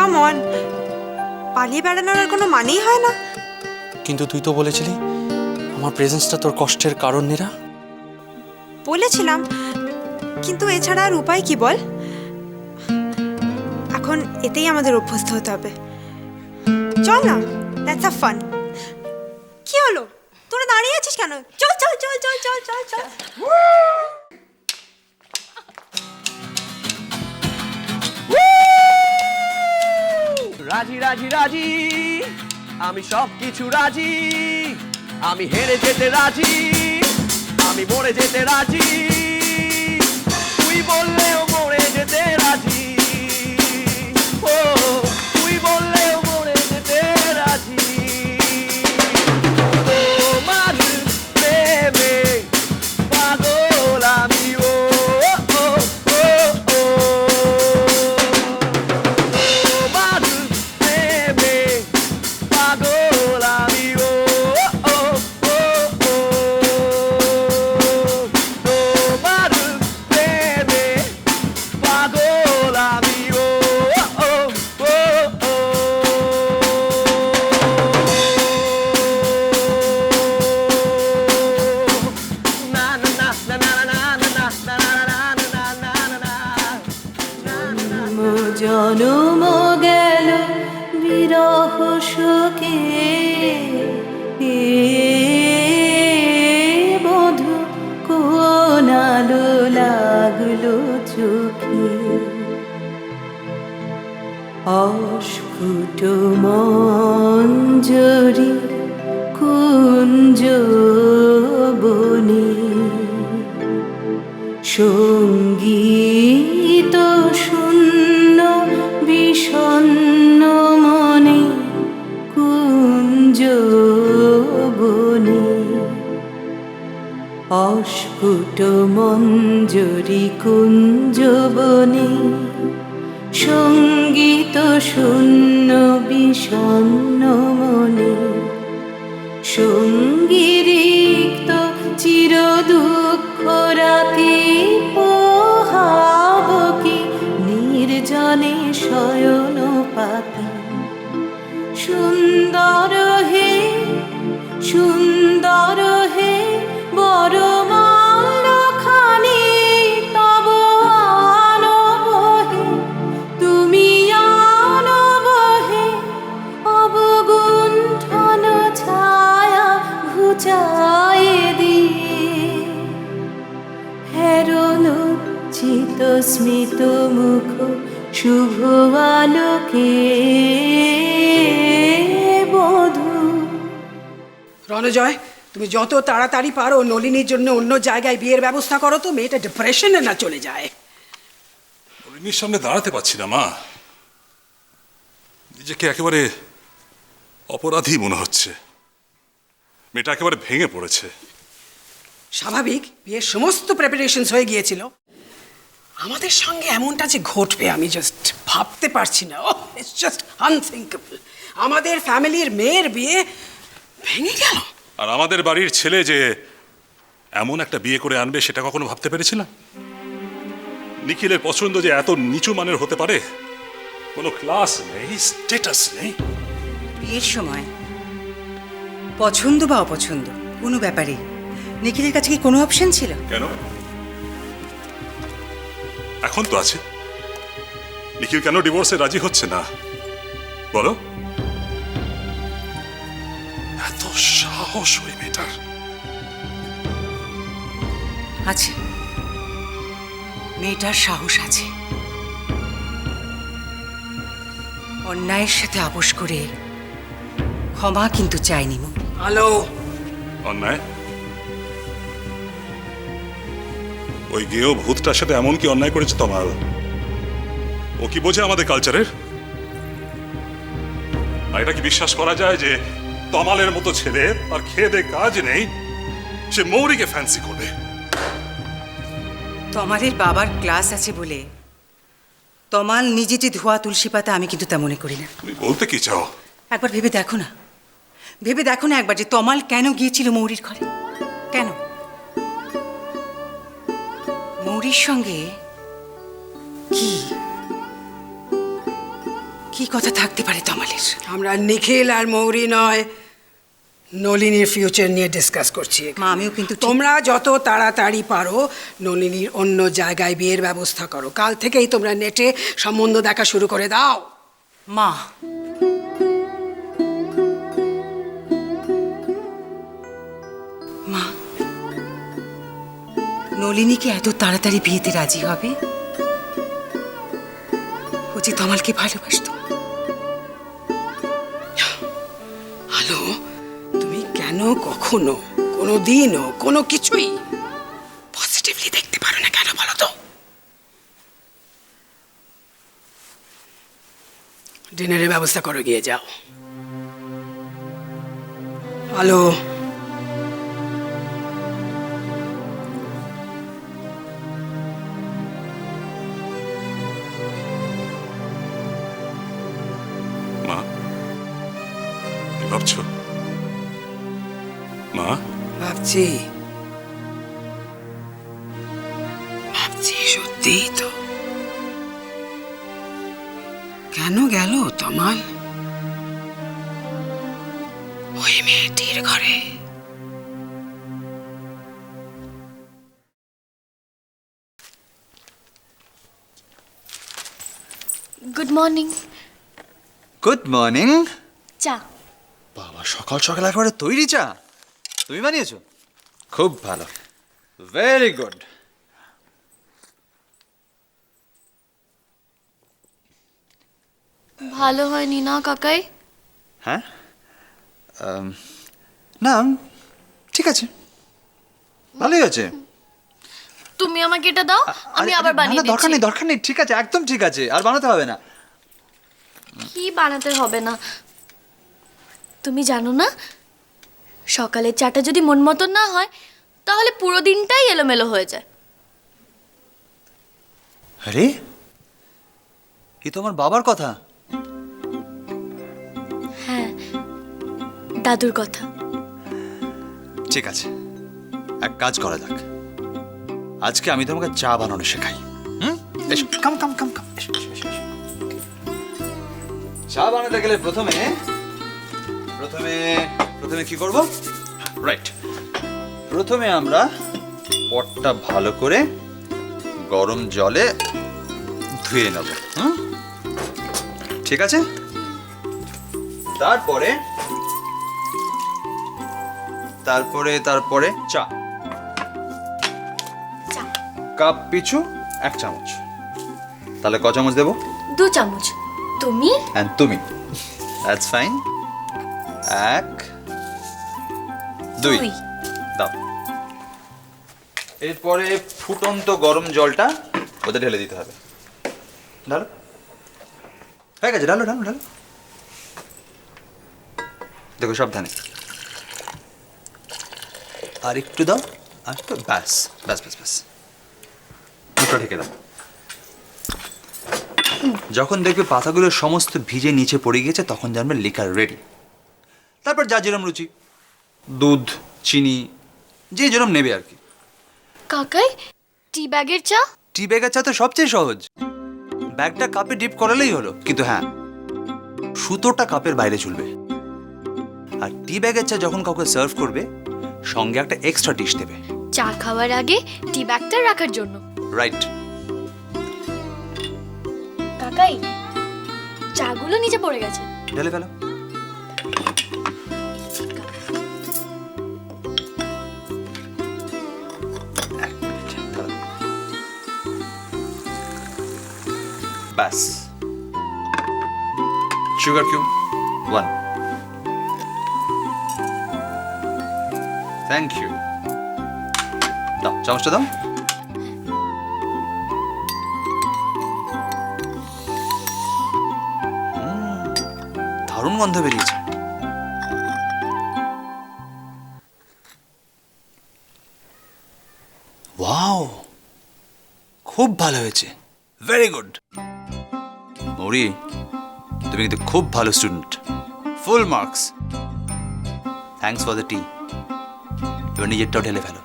Come on পালিয়ে বেড়ানোর আর কোনো মানেই হয় না। কিন্তু তুই তো বলেছিলি আমার প্রেজেন্সটা তোর কষ্টের কারণ নিরা। বলেছিলাম কিন্তু এছাড়া আর উপায় কি বল? এখন এতেই আমাদের অভ্যস্ত হতে হবে। চল না দ্যাটস আ ফান কি হলো? তোরা দাঁড়িয়ে আছিস কেন? চল চল চল চল চল চল চল। রাজি রাজি রাজি। আমি সব কিছু রাজি। আমি হেরে যেতে রাজি। আমি মরে যেতে রাজি। তুই বললেও মরে যেতে রাজি। ও সংগীত শূন্য বিষণ্ণ মনে কুঞ্জ অস্ফুট মঞ্জরি কুঞ্জ বনে সংগীত শূন্য বিষণ্ণ চির দুঃখ রাতি পোহাব কি? নির্জনে শয়ন পাতি। সুন্দর হে সুন্দর স্মিত মুখ শুভ আলোকে বধূ। রণজয় তুমি যত তাড়াতাড়ি পারো নলিনীর জন্য অন্য জায়গায় বিয়ের ব্যবস্থা করো তো মেয়েটা ডিপ্রেশনে না চলে যায়। নলিনীর সামনে দাঁড়াতে পারছি না মা। নিজেকে একেবারে অপরাধী মনে হচ্ছে। মেয়েটা একেবারে ভেঙে পড়েছে। স্বাভাবিক বিয়ের সমস্ত প্রিপারেশনস হয়ে গিয়েছিল। আমাদের সঙ্গে এমনটা যে ঘটবে আমি জাস্ট ভাবতে পারছি না। ও ইটস জাস্ট আনথিঙ্কেবল আমাদের ফ্যামিলির মেয়ের বিয়ে ভেঙে গেল। আর আমাদের বাড়ির ছেলে যে এমন একটা বিয়ে করে আনবে সেটা কখনো ভাবতে পেরেছিলাম? নিখিলের পছন্দ যে এত নিচু মানের হতে পারে কোনো ক্লাস নেই স্টেটাস নেই। বিয়ের সময় পছন্দ বা অপছন্দ কোনো ব্যাপারে নিখিলের কাছে কি কোনো অপশন ছিল? কেন? এখন তো আছে। নিখিল কেন ডিভোর্সে রাজি হচ্ছে না? বলো। এত সাহস ওই মেয়েটার। আছে। মেয়েটার সাহস আছে। অন্যায়ের সাথে আপোষ করে ক্ষমা কিন্তু চাইনি মু হ্যালো। অন্যায়? ওই গেও ভূতটার সাথে এমন কি অন্যায় করেছে তমাল ও কি বোঝে আমাদের কালচারের? আর এটা কি বিশ্বাস করা যায় যে তমালের মতো ছেলে আর খেয়ে দে কাজ নেই? সে মৌরিকে ফ্যান্সি করবে। তমালের বাবার ক্লাস আছে বলে তমাল নিজে যে ধোয়া তুলসী পাতা আমি কিন্তু তা মনে করি না। তুমি বলতে কি চাও? একবার ভেবে দেখো না। ভেবে দেখো না একবার যে তমাল কেন গিয়েছিল মৌরির ঘরে? কেন? মৌরির সঙ্গে কি? কি কথা থাকতে পারে তমালের? আমরা নিখিল আর মৌরি নয় নলিনীর ফিউচার নিয়ে ডিসকাস করছি। মা আমিও কিন্তু তোমরা যত তাড়াতাড়ি পারো নলিনীর অন্য জায়গায় বিয়ের ব্যবস্থা করো। কাল থেকেই তোমরা নেটে সম্বন্ধ দেখা শুরু করে দাও। মা নলিনী কি এত তাড়াতাড়ি বিয়েতে রাজি হবে? ও যে তমালকে ভালোবাসতো। হ্যালো তুমি কেন কখনো কোনো দিনও কোনো কিছুই পজিটিভলি দেখতে পারো না কেন বলো তো? ডিনারের ব্যবস্থা করো, গিয়ে যাও। হ্যালো মা? ভাবছি। ভাবছি সত্যিই তো। কেন গেল তমাল? ওই মেয়েটির ঘরে। গুড মর্নিং গুড মর্নিং চা। বাবা সকাল সকাল একেবারে তৈরি চা। তুমি বানিয়েছো? খুব ভালো। ভেরি গুড ভালো হয়নি না কাকাই? হ্যাঁ? না ঠিক আছে। ভালোই আছে তুমি আমাকে এটা দাও আমি আবার বানিয়ে না, দরকার নেই দরকার নেই ঠিক আছে একদম ঠিক আছে আর বানাতে হবে না। কি বানাতে হবে না? তুমি জানো না সকালের চাটা যদি মন মতন না হয় তাহলে পুরো দিনটাই এলোমেলো হয়ে যায়। আরে এ তো আমার বাবার কথা। হ্যাঁ দাদুর কথা। ঠিক আছে এক কাজ করা যাক। আজকে আমি তোমাকে চা বানানো শেখাই। হুম? এসো। কাম কাম কাম কাম এসো এসো এসো এসো। চা বানাতে গেলে প্রথমে প্রথমে প্রথমে কি করব? রাইট প্রথমে আমরা পটটা ভালো করে গরম জলে ধুয়ে নেব হুম? ঠিক আছে? তারপরে তারপরে তারপরে চা। কাপ পিছু এক চামচ। তাহলে ক চামচ দেবো? দু চামচ। তুমি? অ্যান্ড তুমি। দ্যাটস ফাইন এক দুই। দাও। এরপরে ফুটন্ত গরম জলটা ওতে ঢেলে দিতে হবে। ঢালো। হয়ে গেছে ঢালো ঢালো ঢালো। দেখো সাবধানে আর একটু দাও আর একটু ব্যাস ব্যাস ব্যাস ব্যাস। মুখটা ঢেকে দাও। যখন দেখবে পাতাগুলো সমস্ত ভিজে নিচে পড়ে গিয়েছে তখন জানবে লিকার রেডি তারপর যা যেরম রুচি। দুধ চিনি যে যেরম নেবে আর কি। কাকাই টি ব্যাগের চা? টি ব্যাগের চা তো সবচেয়ে সহজ। ব্যাগটা কাপে ডিপ করালেই হলো কিন্তু হ্যাঁ সুতোটা কাপের বাইরে ঝুলবে আর টি ব্যাগের চা যখন কাউকে সার্ভ করবে সঙ্গে একটা এক্সট্রা ডিশ দেবে। চা খাওয়ার আগে টি ব্যাগটা রাখার জন্য। রাইট। কাকাই চাগুলো নিচে পড়ে গেছে। ঢেলে ফেলো। ব্যাস sugar cube one thank you দাও, চামচটা দাও। দারুণ গন্ধ বেরিয়েছে। ওয়াও খুব ভালো হয়েছে। ভেরি গুড মৌরি, তুমি কিন্তু খুব ভালো student full marks thanks for the tea এবার নিজেরটাও ঢেলে ফেলো।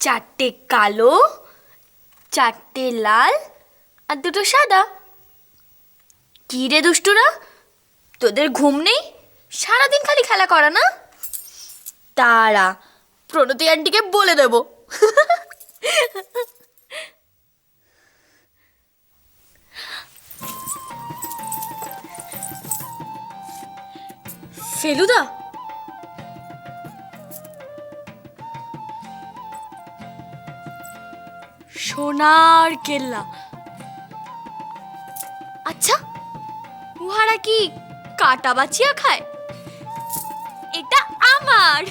চারটে কালো চারটে লাল আর দুটো সাদা। কি রে দুষ্টুরা? তোদের ঘুম নেই? সারাদিন খালি খেলা করা না? তারা প্রণতি আন্টিকে বলে দেবো। ফেলুদা সোনার কেল্লা। আচ্ছা উহারা কি কাটা বাছিয়া খায়? এটা আমার।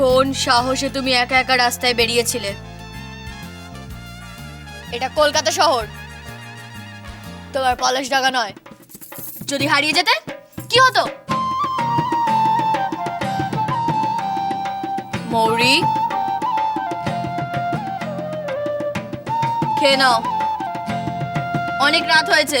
কোন সাহসে তুমি একা একা রাস্তায় বেরিয়েছিলে? এটা কলকাতা শহর। তোমার পলাশ ডাকা নয়। যদি হারিয়ে যেতে, কি হতো? মৌরি? খেয়ে নাও। অনেক রাত হয়েছে।